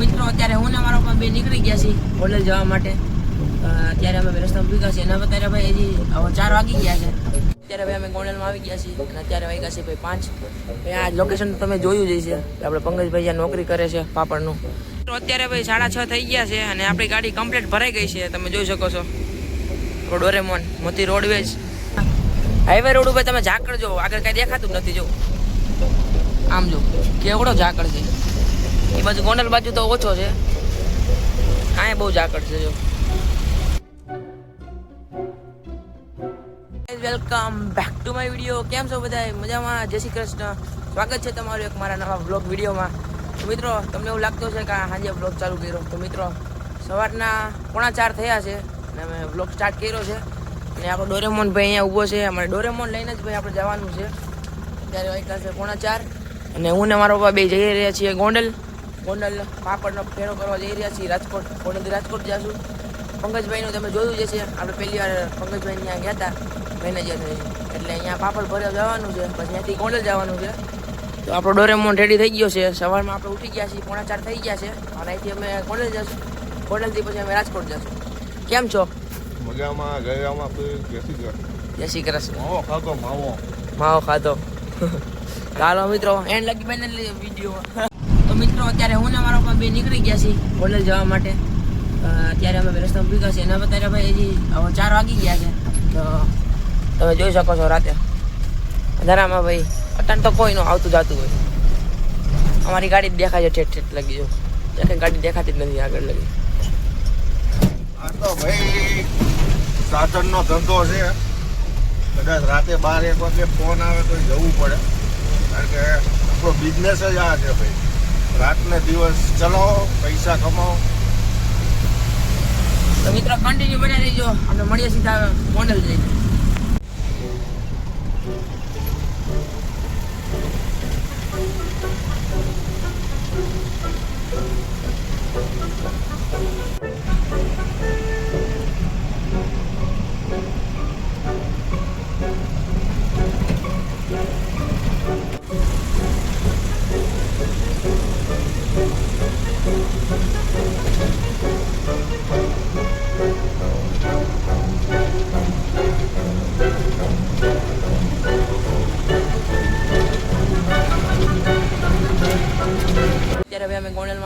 મિત્રો, અત્યારે હું ને મારો બે નીકળી ગયા છીએ કોલેજ જવા માટે. અત્યારે અમે રસ્તામાં ભૂગ્યા છીએ. અને અત્યારે ભાઈ હજી ચાર વાગી ગયા છે. અત્યારે ભાઈ અમે ગોંડલમાં આવી ગયા છીએ અને અત્યારે વાગ્યા છે ભાઈ પાંચ. આ લોકેશન તમે જોયું જ છે આપણે પંકજભાઈ નોકરી કરે છે પાપડનું. તો અત્યારે ભાઈ સાડા છ થઈ ગયા છે અને આપણી ગાડી કમ્પ્લીટ ભરાઈ ગઈ છે. તમે જોઈ શકો છો. ડોરેમોન મોતી રોડવેજ હાઈવે રોડ ઉપર તમે ઝાકળ જો, આગળ કઈ દેખાતું નથી જો. આમ જો, કેવડો ઝાકળ છે. એ બાજુ ગોંડલ બાજુ તો ઓછો છે. અહીંયા બહુ ઝાકળ છે જો. Welcome back to my video કેમ છો બધા મજામાં? જય શ્રી કૃષ્ણ. સ્વાગત છે તમારું એક મારા નવા બ્લોગ વિડીયોમાં મિત્રો, તમને એવું લાગતું છે કે સાંજે બ્લોગ ચાલુ કર્યો. તો મિત્રો, સવારના પોણા ચાર થયા છે અને અમે બ્લોગ સ્ટાર્ટ કર્યો છે. અને આપણો ડોરેમોન ભાઈ અહીંયા ઊભો છે. અમારે ડોરેમોન લઈને જ ભાઈ આપણે જવાનું છે. ત્યારે વાગ્યા છે પોણા ચાર. અને હું ને મારો પપ્પા બે જઈ રહ્યા છીએ ગોંડલ. ગોંડલ પાપડનો ફેરો કરવા જઈ રહ્યા છીએ. રાજકોટ ગોંડલથી રાજકોટ જઈશું પંકજભાઈનું તમે જોયું જ છે આપણે પહેલી વાર પંકજભાઈ ત્યાં ગયા હતા. મેનેજર એટલે અહીંયા પાપડ ભર્યા જવાનું છે. પછી ત્યાંથી ગોંડલ જવાનું છે. તો આપણો ડોરેમોન રેડી થઈ ગયો છે. સવારમાં આપણે ઉઠી ગયા છીએ. પોણા ચાર થઈ ગયા છે. અને અહીંથી અમે ગોંડલ જશું. ગોંડલથી પછી અમે રાજકોટ જશું. કેમ છો? મજામાં. ગયામાં જય શ્રી કૃષ્ણ માવો ખાધો માવો. માવો ખાધો. ચાલો મિત્રો એન્ડ લગી બને વીડિયો મિત્રો, અત્યારે હું ને મારા પપ્પા બે નીકળી ગયા છીએ કોલેજ જવા માટે. અત્યારે અમે રસ્તામાં ગયા છીએ. અને અત્યારે ભાઈ હજી હવે ચાર વાગી ગયા છે. તો તમે જોઈ શકો છો રાતે. અંધારામાં ભાઈ અત્યારે તો કોઈ ન આવતું જાતું હોય. અમારી ગાડી દેખાય છે, ઠેઠ ઠેઠ લગી જો. એક ગાડી દેખાતી જ નથી આગળ લગી. આ તો ભાઈ, સાધનનો ધંધો છે. કદાચ રાતે બાર એક વાગે ફોન આવે તો જવું પડે. કારણ કે આપણો બિઝનેસ જ આ છે ભાઈ. રાત ને દિવસ ચલાવો પૈસા કમાવો તો મિત્રો કન્ટિન્યુ બને રહીજો આપણે મળીએ સીધા મોડલ જઈને. અત્યારે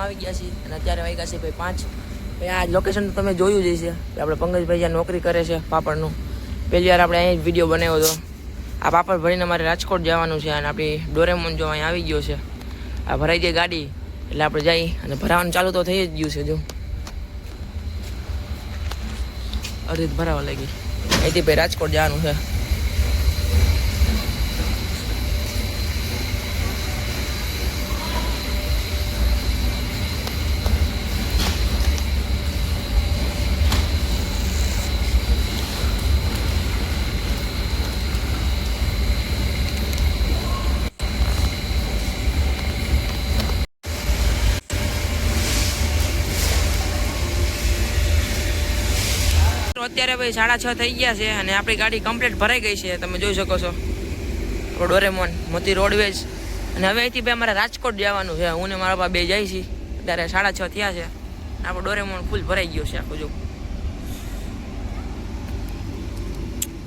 આવી ગયા છીએ અને અત્યારે વાગ્યા છે ભાઈ પાંચ. ભાઈ આ લોકેશન તો તમે જોયું જ છે આપણે પંકજભાઈ જ્યાં નોકરી કરે છે પાપડનું. પહેલી વાર આપણે અહીં વીડિયો બનાવ્યો હતો. આ પાપડ ભરીને અમારે રાજકોટ જવાનું છે અને આપણી ડોરેમોન જો અહીં આવી ગયો છે. આ ભરાઈ ગઈ ગાડી, એટલે આપણે જઈ અને ભરાવાનું ચાલુ તો થઈ જ ગયું છે જો. અરે ભરાવા લાગી. અહીંથી ભાઈ રાજકોટ જવાનું છે. અત્યારે ભાઈ સાડા છ થઈ ગયા છે અને આપણી ગાડી કમ્પ્લીટ ભરાઈ ગઈ છે. તમે જોઈ શકો છો. ડોરેમોન મોતી રોડવેજ અને હવે અહીંથી ભાઈ અમારે રાજકોટ જવાનું છે. હું ને મારા બાપા બે જાય છીએ. અત્યારે સાડા છ થયા છે. આપણો ડોરેમોન ફૂલ ભરાઈ ગયો છે આખું જો.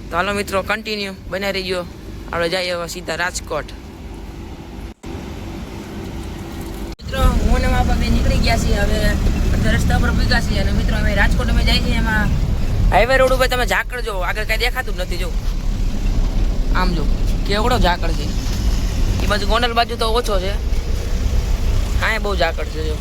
તો હાલો મિત્રો કન્ટિન્યુ બનાવી ગયો આપણે જઈએ હવે સીધા રાજકોટ. મિત્રો, હું ને મારા બાપા બે નીકળી ગયા છીએ. હવે રસ્તા પર ભૂગ્યા છીએ. અને મિત્રો, અમે રાજકોટ અમે જાય છીએ એમાં હાઈવે રોડ ઉપર તમે ઝાકળ જો આગળ કઈ દેખાતું નથી જો આમ જો કેવડો ઝાકળ છે. એ બાજુ ગોંડલ બાજુ તો ઓછો છે. હા બહુ ઝાકળ છે જો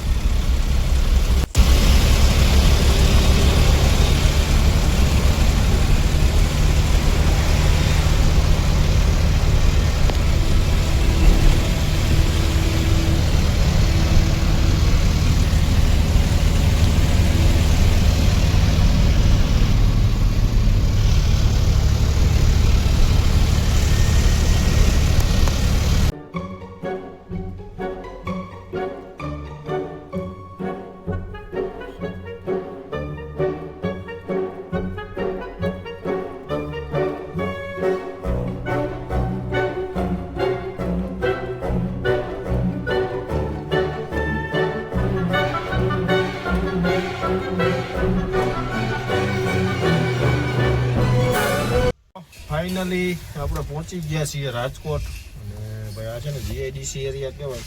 ફાઇનલી આપણે પહોંચી ગયા છીએ રાજકોટ. અને ભાઈ, આ છે ને જીઆઈડીસી એરિયા કહેવાય.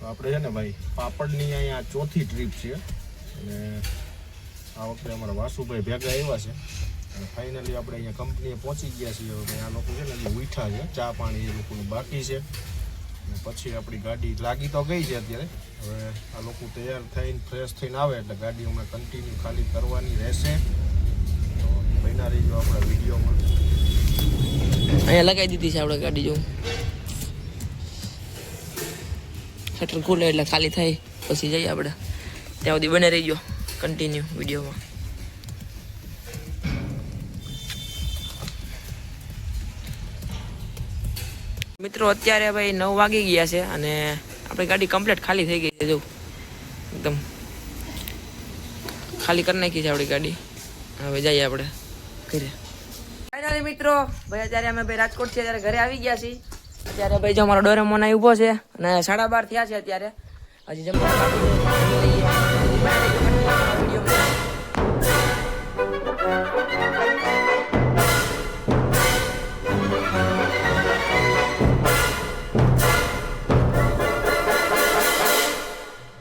તો આપણે છે ને ભાઈ, પાપડની અહીંયા ચોથી ટ્રીપ છે. અને આ વખતે અમારા વાસુભાઈ ભેગા આવ્યા છે. અને ફાઇનલી આપણે અહીંયા કંપનીએ પહોંચી ગયા છીએ. હવે આ લોકો છે ને હજી ઉઠા છે. ચા પાણી એ લોકોનું બાકી છે. અને પછી આપણી ગાડી લાગી તો ગઈ છે અત્યારે. હવે આ લોકો તૈયાર થઈને ફ્રેશ થઈને આવે એટલે ગાડી અમે કન્ટિન્યુ ખાલી કરવાની રહેશે. તો બન્યા રહીજો આપણા વિડીયોમાં. અહીંયા લગાવી દીધી છે આપણે ગાડી જોઉં શટર ખુલે એટલે ખાલી થાય, પછી જઈએ આપણે. ત્યાં સુધી બને રહી ગયો કન્ટિન્યુ વિડીયોમાં. મિત્રો, અત્યારે ભાઈ નવ વાગી ગયા છે અને આપણી ગાડી કમ્પ્લીટ ખાલી થઈ ગઈ છે, જો. એકદમ ખાલી કરી નાખી છે આપણી ગાડી. હવે જઈએ આપણે ઘરે. ફાઇનલી મિત્રો, ભાઈ, અત્યારે અમે ભાઈ રાજકોટ છીએ ત્યારે ઘરે આવી ગયા છીએ. અત્યારે ભાઈ જો અમારો ડોરેમોન અહીં ઊભો છે અને સાડા બાર થયા છે અત્યારે. હજી જમવા